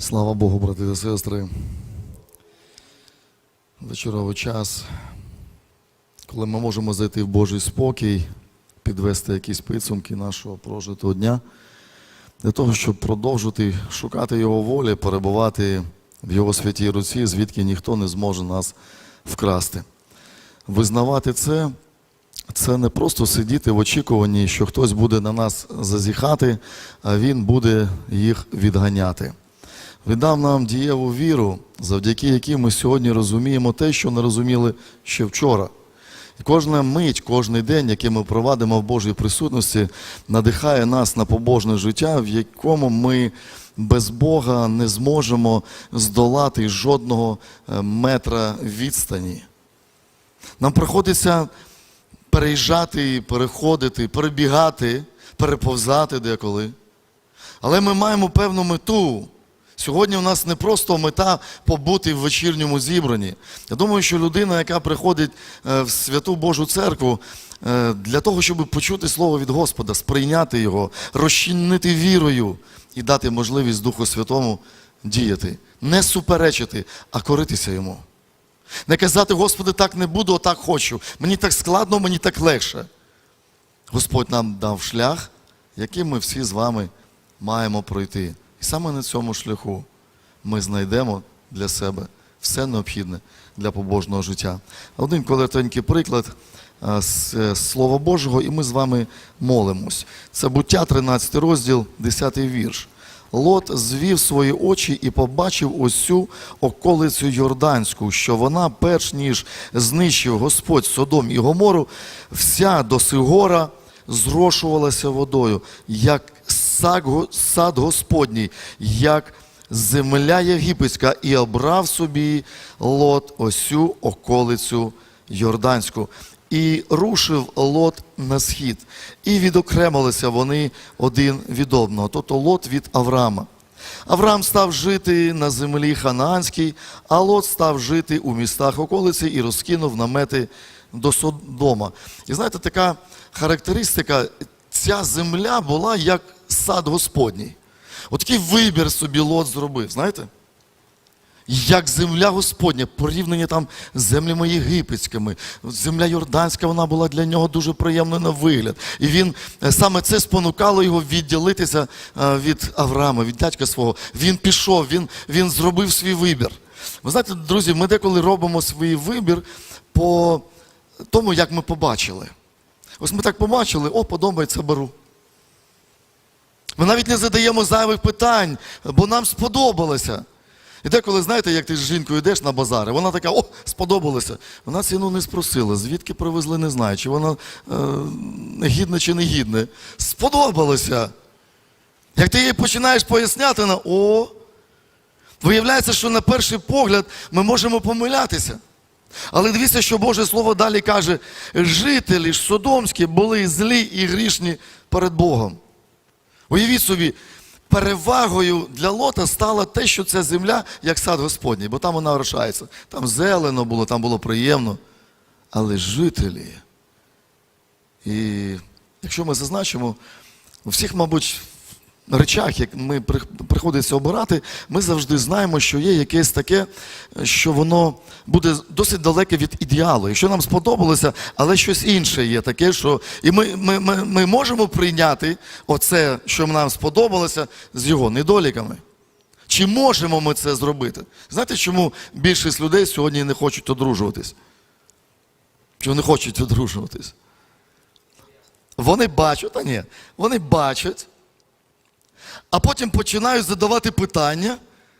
Слава Богу, брати та сестри. Вечоровий час, коли ми можемо зайти в Божий спокій, підвести якісь підсумки нашого прожитого дня, для того, щоб продовжити шукати Його волі, перебувати в Його святій руці, звідки ніхто не зможе нас вкрасти. Визнавати це це не просто сидіти в очікуванні, що хтось буде на нас зазіхати, а він буде їх відганяти. Віддав нам дієву віру, завдяки якій ми сьогодні розуміємо те, що не розуміли ще вчора. І кожна мить, кожний день, який ми провадимо в Божій присутності, надихає нас на побожне життя, в якому ми без Бога не зможемо здолати жодного е, метра відстані. Нам приходиться переїжджати, переходити, перебігати, переповзати деколи. Але ми маємо певну мету. Сьогодні у нас не просто мета побути в вечірньому зібранні. Я думаю, що людина, яка приходить е, в святу Божу церкву, е, для того, щоб почути слово від Господа, сприйняти його, розчинити вірою і дати можливість Духу Святому діяти, не суперечити, а коритися йому. Не казати, Господи, так не буду, отак хочу. Мені так складно, мені так легше. Господь нам дав шлях, яким ми всі з вами маємо пройти. І саме на цьому шляху ми знайдемо для себе все необхідне для побожного життя. Один коротенький приклад з е, Слова Божого, і ми з вами молимось. Це буття, 13 розділ, 10 вірш. Лот звів свої очі і побачив цю околицю Йорданську, що вона, перш ніж знищив Господь Содом і Гомору, вся до Сигора зрошувалася водою, як сад, Господній, як земля єгипетська, і обрав собі Лот осю околицю Йорданську. І рушив Лот на схід, і відокремилися вони один від одного, тобто Лот від Авраама. Авраам став жити на землі ханаанській, а Лот став жити у містах околиці і розкинув намети до Содома. І знаєте, така характеристика, ця земля була як сад Господній. Отакий вибір собі Лот зробив, знаєте? Як земля Господня, порівняні там з землями єгипетськими. Земля Йорданська, вона була для нього дуже приємною на вигляд. І він е, саме це спонукало його відділитися е, від Авраама, від дядька свого. Він пішов, він, він зробив свій вибір. Ви знаєте, друзі, ми деколи робимо свій вибір по тому, як ми побачили. Ось ми так побачили, о, подобається, беру. Ми навіть не задаємо зайвих питань, бо нам сподобалося. І деколи, знаєте, як ти з жінкою йдеш на базари, вона така, о, сподобалося. Вона ціну не спросила, звідки привезли, не знаю, чи вона е, гідна чи не гідна. Сподобалося. Як ти їй починаєш поясняти, на о, виявляється, що на перший погляд ми можемо помилятися. Але дивіться, що Боже Слово далі каже: жителі ж Содомські були злі і грішні перед Богом. Уявіть собі, перевагою для лота стало те, що ця земля як сад Господній, бо там вона врушається. Там зелено було, там було приємно. Але жителі. І якщо ми зазначимо, у всіх, мабуть, речах, як ми приходиться обирати, ми завжди знаємо, що є якесь таке, що воно буде досить далеке від ідеалу. Якщо нам сподобалося, але щось інше є таке, що і ми, ми, ми, ми можемо прийняти оце, що нам сподобалося, з його недоліками. Чи можемо ми це зробити? Знаєте, чому більшість людей сьогодні не хочуть одружуватись? Чому не хочуть одружуватись? Вони бачать, а ні, вони бачать, а потім починають задавати питання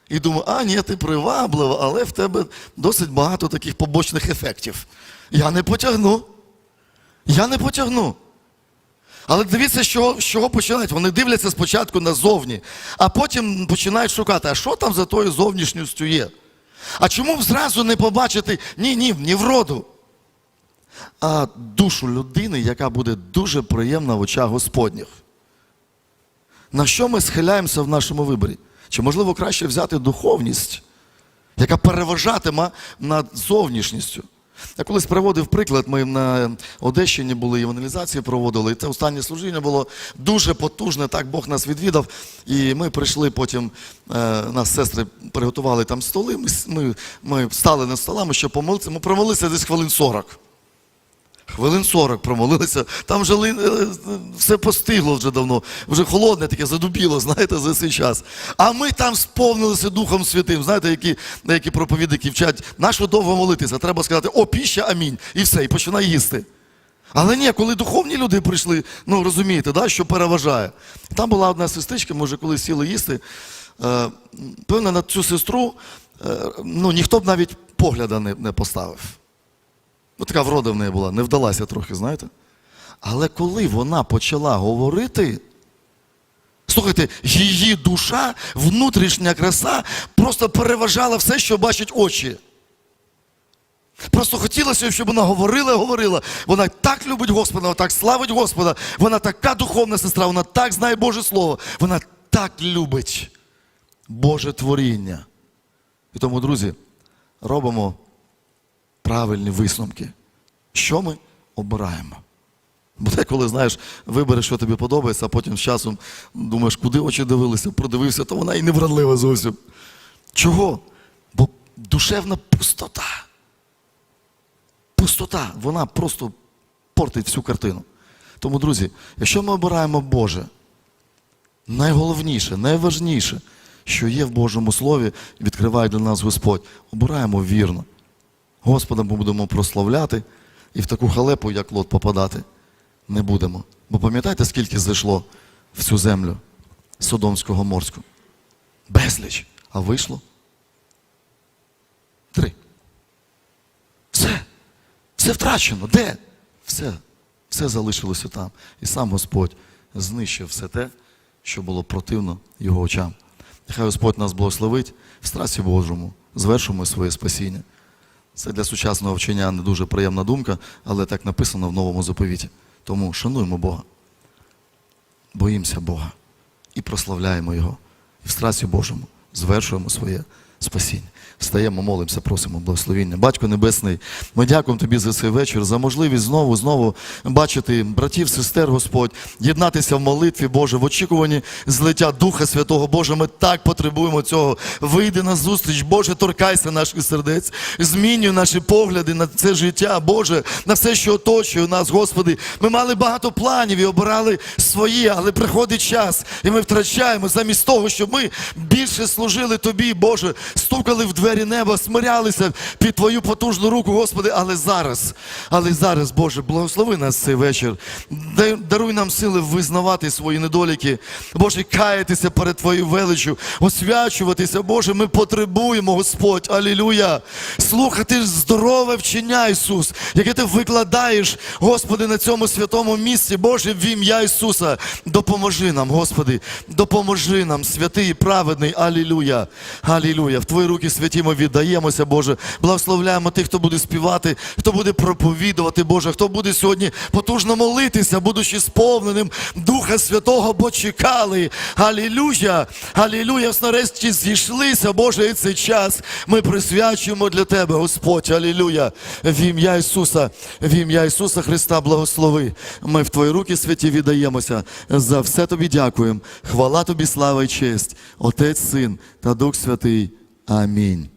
і думаю, а ні, ти приваблива, але в тебе досить багато таких побочних ефектів. Я не потягну. Я не потягну. Але дивіться, чого, з чого починають. Вони дивляться спочатку назовні, а потім починають шукати, а що там за тою зовнішністю є. А чому б зразу не побачити ні, ні, ні вроду, а душу людини, яка буде дуже приємна в очах Господніх. На що ми схиляємося в нашому виборі? Чи можливо краще взяти духовність, яка переважатиме над зовнішністю? Я колись приводив приклад, ми на Одещині були, евангелізації проводили, і це останнє служіння було дуже потужне, так Бог нас відвідав. І ми прийшли потім, е, нас сестри приготували там столи, ми, ми, ми стали над столами, щоб помолитися. Ми провелися десь хвилин 40. Хвилин 40 промолилися, там вже е, все постигло вже давно, вже холодне таке задубіло, знаєте, за цей час. А ми там сповнилися Духом Святим. Знаєте, які, які проповідники вчать, нащо довго молитися? Треба сказати, о, піща, амінь. І все, і починай їсти. Але ні, коли духовні люди прийшли, ну розумієте, да, що переважає. Там була одна сестричка, ми вже коли сіли їсти. Е, певно, на цю сестру е, ну, ніхто б навіть погляда не, не поставив. Ну, така врода в неї була, не вдалася трохи, знаєте. Але коли вона почала говорити, слухайте, її душа, внутрішня краса просто переважала все, що бачать очі. Просто хотілося, щоб вона говорила, говорила. Вона так любить Господа, вона так славить Господа. Вона така духовна сестра, вона так знає Боже Слово. Вона так любить Боже творіння. І тому, друзі, робимо правильні висновки. Що ми обираємо? Бо деколи, знаєш, вибереш, що тобі подобається, а потім з часом думаєш, куди очі дивилися, продивився, то вона і не вродлива зовсім. Чого? Бо душевна пустота. Пустота, вона просто портить всю картину. Тому, друзі, якщо ми обираємо Боже, найголовніше, найважніше, що є в Божому Слові, відкриває для нас Господь, обираємо вірно. Господа ми будемо прославляти і в таку халепу, як лот, попадати не будемо. Бо пам'ятаєте, скільки зайшло в цю землю Содомського морську? Безліч. А вийшло? Три. Все. Все втрачено. Де? Все. Все залишилося там. І сам Господь знищив все те, що було противно його очам. Нехай Господь нас благословить в страсі Божому. Звершимо своє спасіння. Це для сучасного вчення не дуже приємна думка, але так написано в новому заповіті. Тому шануємо Бога, боїмося Бога і прославляємо Його. І в страсі Божому звершуємо своє спасіння. Встаємо, молимося, просимо благословіння. Батько Небесний, ми дякуємо Тобі за цей вечір, за можливість знову, знову бачити братів, сестер, Господь, єднатися в молитві, Боже, в очікуванні злиття Духа Святого. Боже, ми так потребуємо цього. Вийди на зустріч, Боже, торкайся наших сердець, змінюй наші погляди на це життя, Боже, на все, що оточує нас, Господи. Ми мали багато планів і обирали свої, але приходить час, і ми втрачаємо замість того, щоб ми більше служили Тобі, Боже, стукали в двері неба, смирялися під Твою потужну руку, Господи, але зараз, але зараз, Боже, благослови нас цей вечір. Даруй нам сили визнавати свої недоліки, Боже, каятися перед Твоєю величчю, освячуватися, Боже, ми потребуємо, Господь, алілюя. Слухати здорове вчення, Ісус, яке ти викладаєш, Господи, на цьому святому місці, Боже, в ім'я Ісуса. Допоможи нам, Господи, допоможи нам, святий і праведний, алілюя. Алілюя. В Твої руки святі ми віддаємося, Боже. Благословляємо тих, хто буде співати, хто буде проповідувати, Боже, хто буде сьогодні потужно молитися, будучи сповненим Духа Святого, бо чекали. Алілюя. Алілюя. Нарешті зійшлися, Боже, і цей час ми присвячуємо для Тебе, Господь. Алілюя. В ім'я Ісуса, в ім'я Ісуса Христа, благослови. Ми в Твої руки святі віддаємося. За все Тобі дякуємо. Хвала Тобі, слава і честь, Отець, Син та Дух Святий. Амінь.